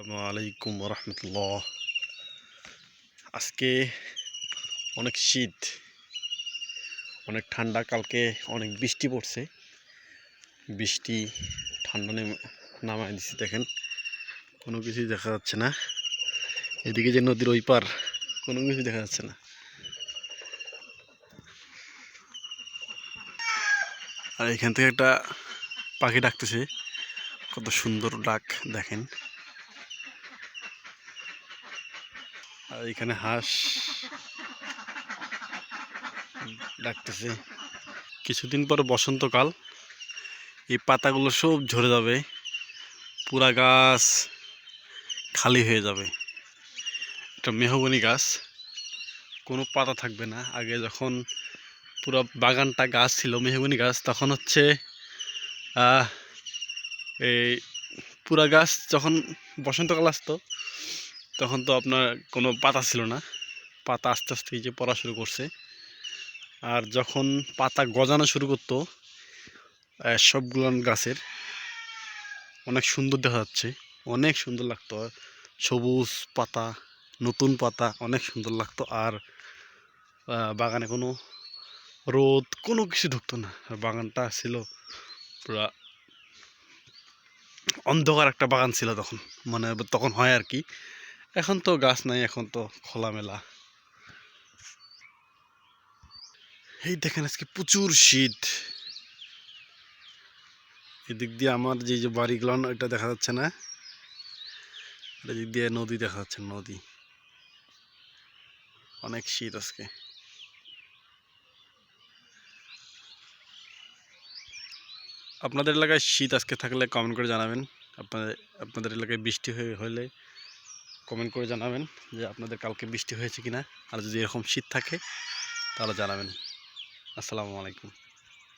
আসসালামু আলাইকুম রহমতুল্লাহ আজকে অনেক শীত, অনেক ঠান্ডা, কালকে অনেক বৃষ্টি পড়ছে। বৃষ্টি, ঠান্ডা নেমে, নামায় দিচ্ছে দেখেন। কোনো কিছুই দেখা যাচ্ছে না। এদিকে যে নদীর ওই পার, কোনো কিছু দেখা যাচ্ছে না। আর এখান থেকে একটা পাখি ডাকতেছে। কত সুন্দর ডাক, দেখেন। আর এখানে হাঁস ডাকতেছে। কিছুদিন পর বসন্তকাল। এই পাতাগুলো সব ঝরে যাবে। পুরা গাছ খালি হয়ে যাবে। এটা মেহগনি গাছ। কোনো পাতা থাকবে না। আগে যখন পুরো বাগানটা গাছ ছিল, মেহগনি গাছ, তখন হচ্ছে এই পুরা গাছ যখন বসন্তকাল আসতো তখন তো আপনার কোনো পাতা ছিল না। পাতা আস্তে আস্তে যে পড়া শুরু করছে। আর যখন পাতা গজানো শুরু করতো সবগুলান গাছের অনেক সুন্দর দেখা যাচ্ছে। অনেক সুন্দর লাগতো। সবুজ পাতা, নতুন পাতা, অনেক সুন্দর লাগতো। আর বাগানে কোনো রোদ, কোনো কিছু ঢুকতো না। আর বাগানটা ছিল পুরা অন্ধকার একটা বাগান ছিল তখন। মানে তখন হয় আর কি। এখন তো গাছ নাই, এখন তো খোলামেলা। এই দেখেন আজকে প্রচুর শীত। এদিক দিয়ে আমার যে যে বাড়িগুলো, এটা দেখা যাচ্ছে না। এদিক দিয়ে নদী দেখা যাচ্ছে, নদী। অনেক শীত আজকে। আপনাদের এলাকায় শীত আজকে থাকলে কমেন্ট করে জানাবেন। আপনাদের আপনাদের এলাকায় বৃষ্টি হয়ে, হলে কমেন্ট করে জানাবেন যে আপনাদের কালকে বৃষ্টি হয়েছে কিনা। আর যদি এরকম শীত থাকে, তাহলে জানাবেন। আসসালামু আলাইকুম।